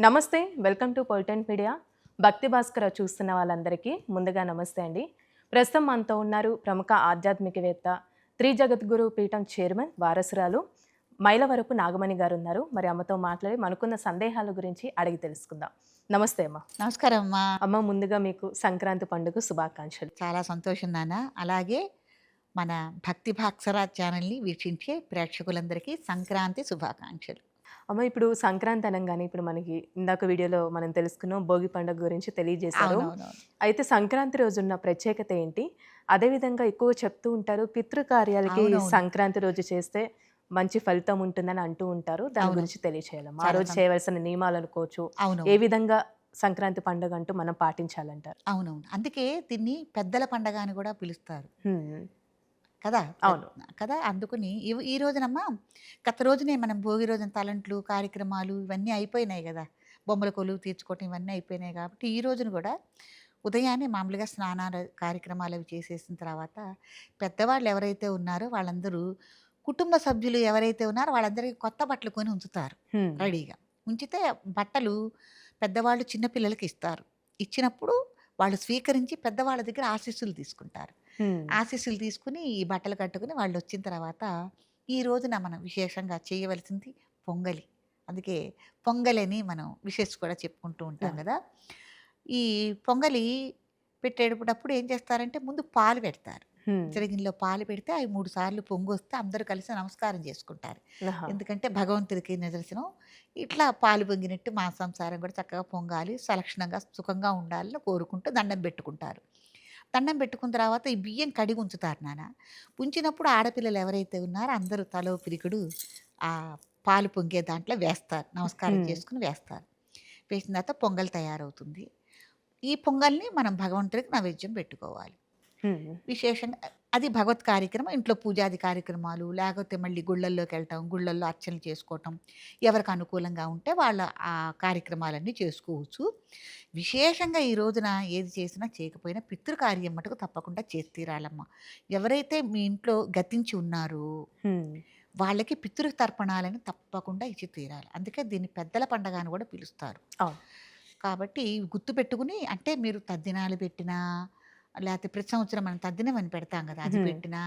నమస్తే welcome to పొలిటెంట్ media. భక్తి భాస్కర చూస్తున్న వాళ్ళందరికీ ముందుగా నమస్తే అండి. ప్రస్తుతం మనతో ఉన్నారు ప్రముఖ ఆధ్యాత్మికవేత్త త్రి జగద్గురు పీఠం చైర్మన్ వారసురాలు మైలవరపు నాగమణి గారు ఉన్నారు మరి అమ్మతో మాట్లాడి మనకున్న సందేహాల గురించి అడిగి తెలుసుకుందాం. నమస్తే అమ్మ. నమస్కారం అమ్మా. అమ్మ ముందుగా మీకు సంక్రాంతి పండుగ శుభాకాంక్షలు. చాలా సంతోషం నాన్న. అలాగే మన భక్తి భాక్సరా ఛానల్ని వీక్షించే ప్రేక్షకులందరికీ సంక్రాంతి శుభాకాంక్షలు. అమ్మ ఇప్పుడు సంక్రాంతి అనగానే ఇప్పుడు మనకి ఇందాక వీడియోలో మనం తెలుసుకున్నాం భోగి పండుగ గురించి తెలియజేశారు. అయితే సంక్రాంతి రోజు ఉన్న ప్రత్యేకత ఏంటి? అదేవిధంగా ఎక్కువ చెప్తూ ఉంటారు పితృకార్యాలకి. సంక్రాంతి రోజు చేస్తే మంచి ఫలితం ఉంటుందని అంటూ ఉంటారు. దాని. గురించి తెలియచేయాలమ్మా. ఆ రోజు చేయవలసిన నియమాలు అనుకోవచ్చు. అవును ఏ విధంగా సంక్రాంతి పండుగ అంటూ మనం పాటించాలంటారు? అవునవును. అందుకే దీన్ని పెద్దల పండగ అని కూడా పిలుస్తారు. కదా అవును. కదా అందుకని ఈ- ఈ రోజునమ్మా గత రోజునే మనం భోగి రోజున తలంట్లు కార్యక్రమాలు ఇవన్నీ అయిపోయినాయి కదా బొమ్మల కొలువు తీర్చుకోవటం ఇవన్నీ అయిపోయినాయి కాబట్టి ఈ రోజున కూడా ఉదయాన్నే మామూలుగా స్నానాలు కార్యక్రమాలు అవి చేసేసిన తర్వాత పెద్దవాళ్ళు ఎవరైతే ఉన్నారో వాళ్ళందరూ కుటుంబ సభ్యులు ఎవరైతే ఉన్నారో వాళ్ళందరికీ కొత్త బట్టలు కొని ఉంచుతారు హ్మ్. రెడీగా ఉంచితే బట్టలు పెద్దవాళ్ళు చిన్నపిల్లలకి ఇస్తారు ఇచ్చినప్పుడు వాళ్ళు స్వీకరించి పెద్దవాళ్ళ దగ్గర ఆశీస్సులు తీసుకుంటారు. ఆశీస్సులు తీసుకుని ఈ బట్టలు కట్టుకుని వాళ్ళు వచ్చిన తర్వాత ఈ రోజున మనం విశేషంగా చేయవలసింది పొంగలి. అందుకే పొంగలి అని మనం విశేష కూడా చెప్పుకుంటూ ఉంటాం. కదా! ఈ పొంగలి పెట్టేటప్పుడు ఏం చేస్తారంటే ముందు పాలు పెడతారు. చిరగిన్లో పాలు పెడితే అవి మూడు సార్లు పొంగు వస్తే అందరూ కలిసి నమస్కారం చేసుకుంటారు. ఎందుకంటే భగవంతుడికి నిదర్శనం. ఇట్లా పాలు పొంగినట్టు మా సంసారం కూడా చక్కగా పొంగాలి. సలక్షణంగా సుఖంగా ఉండాలని కోరుకుంటూ దండం పెట్టుకుంటారు. దండం పెట్టుకున్న తర్వాత ఈ బియ్యం కడిగి ఉంచుతారు నాన్న. ఉంచినప్పుడు ఆడపిల్లలు ఎవరైతే ఉన్నారో అందరూ తలో పిరికుడు ఆ పాలు పొంగే దాంట్లో వేస్తారు. నమస్కారం. చేసుకుని వేస్తారు. వేసిన తర్వాత పొంగల్ తయారవుతుంది. ఈ పొంగల్ని మనం భగవంతుడికి నైవేద్యం పెట్టుకోవాలి. విశేషంగా అది భగవత్ కార్యక్రమం ఇంట్లో పూజాది కార్యక్రమాలు లేకపోతే మళ్ళీ గుళ్ళల్లోకి వెళ్ళటం గుళ్ళల్లో అర్చనలు చేసుకోవటం ఎవరికి అనుకూలంగా ఉంటే వాళ్ళ ఆ కార్యక్రమాలన్నీ చేసుకోవచ్చు విశేషంగా ఈ రోజున ఏది చేసినా చేయకపోయినా పితృకార్యం మటుకు తప్పకుండా చేసి తీరాలమ్మ ఎవరైతే మీ ఇంట్లో గతించి ఉన్నారో. వాళ్ళకి పితృ తర్పణాలని తప్పకుండా ఇచ్చి తీరాలి అందుకే దీన్ని పెద్దల పండగ అని కూడా పిలుస్తారు. కాబట్టి ఇవి గుర్తు పెట్టుకుని అంటే మీరు తద్దినాలు పెట్టినా లేకపోతే ప్రతి సంవత్సరం మనం తద్దినం అని పెడతాం కదా అది. పెట్టినా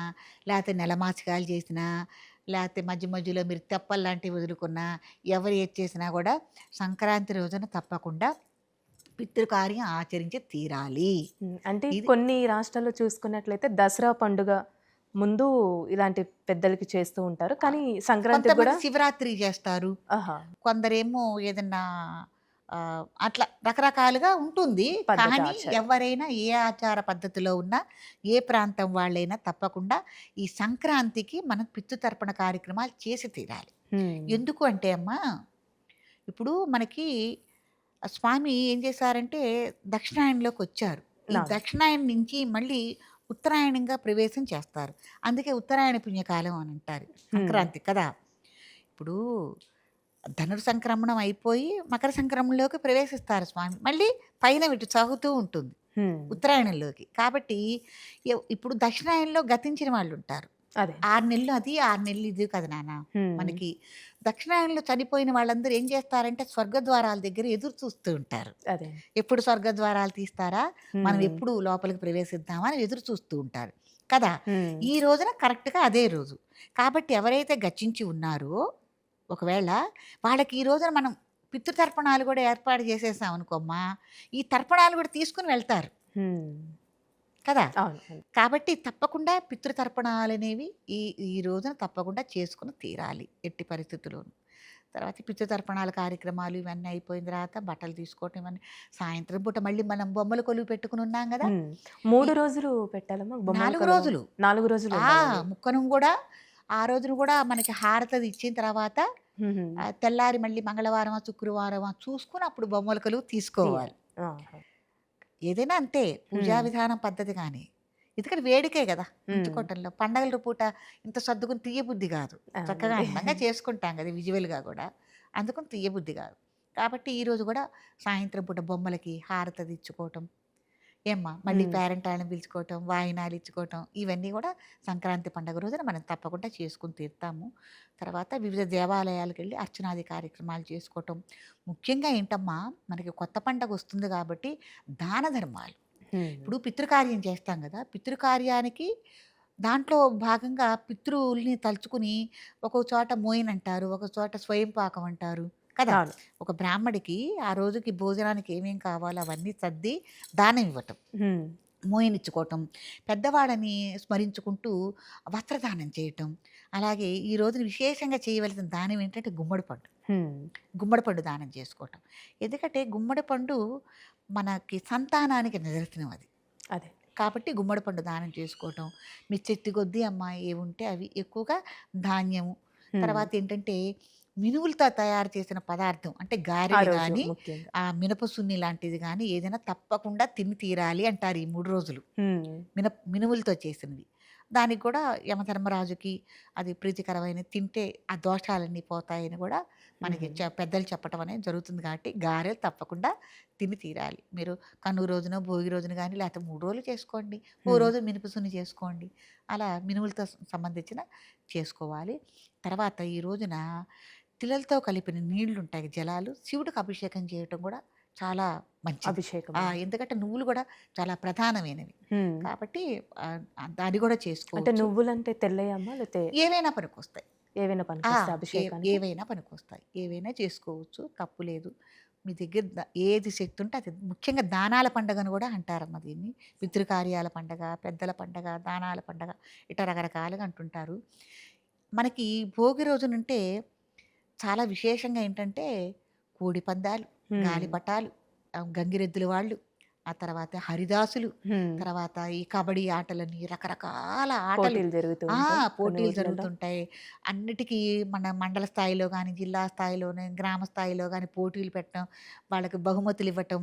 లేకపోతే నెలమాసికాలు చేసినా లేకపోతే మధ్య మధ్యలో మీరు తెప్పలు లాంటివి వదులుకున్నా ఎవరు ఏది చేసినా కూడా సంక్రాంతి రోజున తప్పకుండా పితృకార్యం ఆచరించి తీరాలి. అంటే కొన్ని రాష్ట్రాల్లో చూసుకున్నట్లయితే దసరా పండుగ ముందు ఇలాంటి పెద్దలకి చేస్తూ ఉంటారు కానీ సంక్రాంతి కూడా శివరాత్రి చేస్తారు కొందరేమో ఏదన్నా అట్లా రకరకాలుగా ఉంటుంది. కానీ. ఎవరైనా ఏ ఆచార పద్ధతిలో ఉన్నా ఏ ప్రాంతం వాళ్ళైనా తప్పకుండా ఈ సంక్రాంతికి మనం పితృతర్పణ కార్యక్రమాలు చేసి తీరాలి. ఎందుకు అంటే అమ్మా ఇప్పుడు మనకి స్వామి ఏం చేశారంటే దక్షిణాయనంలోకి వచ్చారు. దక్షిణాయనం నుంచి మళ్ళీ ఉత్తరాయణంగా ప్రవేశం చేస్తారు. అందుకే ఉత్తరాయణ పుణ్యకాలం అని అంటారు. సంక్రాంతి కదా. ఇప్పుడు ధనుర్ సంక్రమణం అయిపోయి మకర సంక్రమణలోకి ప్రవేశిస్తారు స్వామి. మళ్ళీ పైన ఇటు సాగుతూ ఉంటుంది. ఉత్తరాయణంలోకి. కాబట్టి ఇప్పుడు దక్షిణాయనంలో గతించిన వాళ్ళు ఉంటారు అదే. ఆరు నెలలు అది ఆరు నెలలు ఇది కదా నాన్న. మనకి దక్షిణాయనంలో చనిపోయిన వాళ్ళందరూ ఏం చేస్తారంటే స్వర్గద్వారాల దగ్గర ఎదురు చూస్తూ ఉంటారు. ఎప్పుడు స్వర్గద్వారాలు తీస్తారా? మనం. ఎప్పుడు లోపలికి ప్రవేశిద్దామా అని ఎదురు చూస్తూ ఉంటారు కదా. ఈ రోజున కరెక్ట్గా అదే రోజు. కాబట్టి ఎవరైతే గచ్చించి ఉన్నారో ఒకవేళ వాళ్ళకి ఈ రోజున మనం పితృతర్పణాలు కూడా ఏర్పాటు చేసేసాం అనుకోమ్మా ఈ తర్పణాలు కూడా తీసుకుని వెళ్తారు. కదా. కాబట్టి తప్పకుండా పితృతర్పణాలు అనేవి ఈ ఈ రోజున తప్పకుండా చేసుకుని తీరాలి ఎట్టి పరిస్థితుల్లోనూ తర్వాత పితృతర్పణాల కార్యక్రమాలు ఇవన్నీ అయిపోయిన తర్వాత బట్టలు తీసుకోవటం ఇవన్నీ సాయంత్రం పూట మళ్ళీ మనం బొమ్మల కొలువు పెట్టుకుని ఉన్నాం కదా. మూడు రోజులు పెట్టాలమ్మా నాలుగు? రోజులు నాలుగు రోజులు. ముక్కను కూడా ఆ రోజున కూడా మనకి హారతది ఇచ్చిన తర్వాత తెల్లారి మళ్ళీ మంగళవారమా శుక్రవారమా చూసుకుని అప్పుడు బొమ్మల కొలువు తీసుకోవాలి. ఏదైనా అంతే పూజా. విధానం పద్ధతి కానీ ఎందుకంటే వేడికే కదా. ఉంచుకోవటంలో పండగల పూట ఇంత సర్దుకుని తీయబుద్ధి కాదు. చక్కగా అందంగా చేసుకుంటాం కదా విజువల్గా కూడా అందుకని తీయబుద్ధి కాదు కాబట్టి ఈరోజు కూడా సాయంత్రం పూట బొమ్మలకి హారత ఇచ్చుకోవటం ఏమ్మా! మళ్ళీ మ్మ్. పేరెంటాలను పిలుచుకోవటం వాయినాలు ఇచ్చుకోవటం ఇవన్నీ కూడా సంక్రాంతి పండుగ రోజున మనం తప్పకుండా చేసుకుని తీరుతాము. తర్వాత వివిధ దేవాలయాలకు వెళ్ళి అర్చనాది కార్యక్రమాలు చేసుకోవటం. ముఖ్యంగా ఏంటమ్మా మనకి కొత్త పండగ వస్తుంది కాబట్టి దాన ధర్మాలు. ఇప్పుడు పితృకార్యం చేస్తాం కదా! పితృకార్యానికి దాంట్లో భాగంగా పితృల్ని తలుచుకుని ఒక చోట మోయిన్ అంటారు ఒక చోట స్వయం పాకం అంటారు. కదా. ఒక బ్రాహ్మడికి ఆ రోజుకి భోజనానికి ఏమేం కావాలో అవన్నీ సర్ది దానం ఇవ్వటం. మోయనిచ్చుకోవటం. పెద్దవాళ్ళని స్మరించుకుంటూ వస్త్రదానం చేయటం. అలాగే ఈ రోజున విశేషంగా చేయవలసిన దానం ఏంటంటే గుమ్మడి పండు. గుమ్మడి పండు దానం చేసుకోవటం. ఎందుకంటే గుమ్మడి పండు మనకి సంతానానికి నిదర్శనం అది. అదే. కాబట్టి గుమ్మడి పండు దానం చేసుకోవటం. మీ చెట్టు కొద్దీ అమ్మ ఏ ఉంటే అవి ఎక్కువగా ధాన్యము. తర్వాత ఏంటంటే మినువులతో తయారు చేసిన పదార్థం. అంటే గారెలు కానీ ఆ మినప సున్ని లాంటిది కానీ ఏదైనా తప్పకుండా తిని తీరాలి అంటారు ఈ మూడు రోజులు. మిన మినుములతో చేసినవి. దానికి కూడా యమధర్మరాజుకి అది ప్రీతికరమైన తింటే ఆ దోషాలన్నీ పోతాయని కూడా మనకి పెద్దలు చెప్పడం అనేది జరుగుతుంది కాబట్టి గారెలు తప్పకుండా తిని తీరాలి. మీరు కనుమ రోజున భోగి రోజున కానీ లేకపోతే మూడు రోజులు చేసుకోండి. ఓ. రోజు మినుపుసుని చేసుకోండి. అలా మినుములతో స- సంబంధించిన చేసుకోవాలి. తర్వాత ఈ రోజున తిలలతో కలిపిన నీళ్ళు ఉంటాయి జలాలు. శివుడికి అభిషేకం చేయటం కూడా చాలా మంచిది. అభిషేకం ఎందుకంటే నువ్వులు కూడా చాలా ప్రధానమైనవి. కాబట్టి అది కూడా అంటే చేసుకోవచ్చు. నువ్వులంటే తెల్లయమ్మా? లేకపోతే ఏవైనా పనికొస్తాయి. ఏవైనా ఏ- అభిషేకానికి? ఏవైనా పనికొస్తాయి. ఏవైనా చేసుకోవచ్చు. తప్పు లేదు. మీ దగ్గర ఏది శక్తి ఉంటే అది ముఖ్యంగా దానాల పండగను కూడా అంటారమ్మ దీన్ని. పితృకార్యాల పండగ పెద్దల పండగ దానాల పండగ ఇట్లా రకరకాలుగా అంటుంటారు. మనకి భోగి రోజునంటే చాలా విశేషంగా ఏంటంటే కోడి పందాలు. గాలిపటాలు గంగిరెద్దుల వాళ్ళు ఆ తర్వాత హరిదాసులు. తర్వాత ఈ కబడ్డీ ఆటలని రకరకాల ఆటలు పోటీలు జరుగుతుంటాయి అన్నిటికీ మన మండల స్థాయిలో కానీ జిల్లా స్థాయిలోనే గ్రామ స్థాయిలో కానీ పోటీలు పెట్టడం వాళ్ళకి బహుమతులు ఇవ్వటం.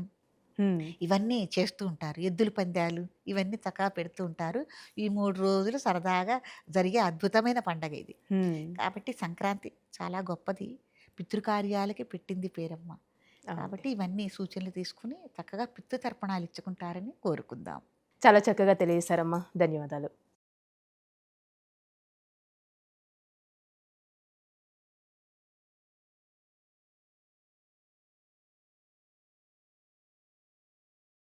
ఇవన్నీ చేస్తూ ఉంటారు. ఎద్దుల పందాలు ఇవన్నీ చక్కగా పెడుతూ ఉంటారు. ఈ మూడు రోజులు సరదాగా జరిగే అద్భుతమైన పండగ ఇది. కాబట్టి సంక్రాంతి చాలా గొప్పది. పితృకార్యాలకి పెట్టింది పేరమ్మ. కాబట్టి ఇవన్నీ సూచనలు తీసుకుని చక్కగా పితృ తర్పణాలు ఇచ్చుకుంటారని కోరుకుందాం. చాలా చక్కగా తెలియజేశారమ్మా. ధన్యవాదాలు.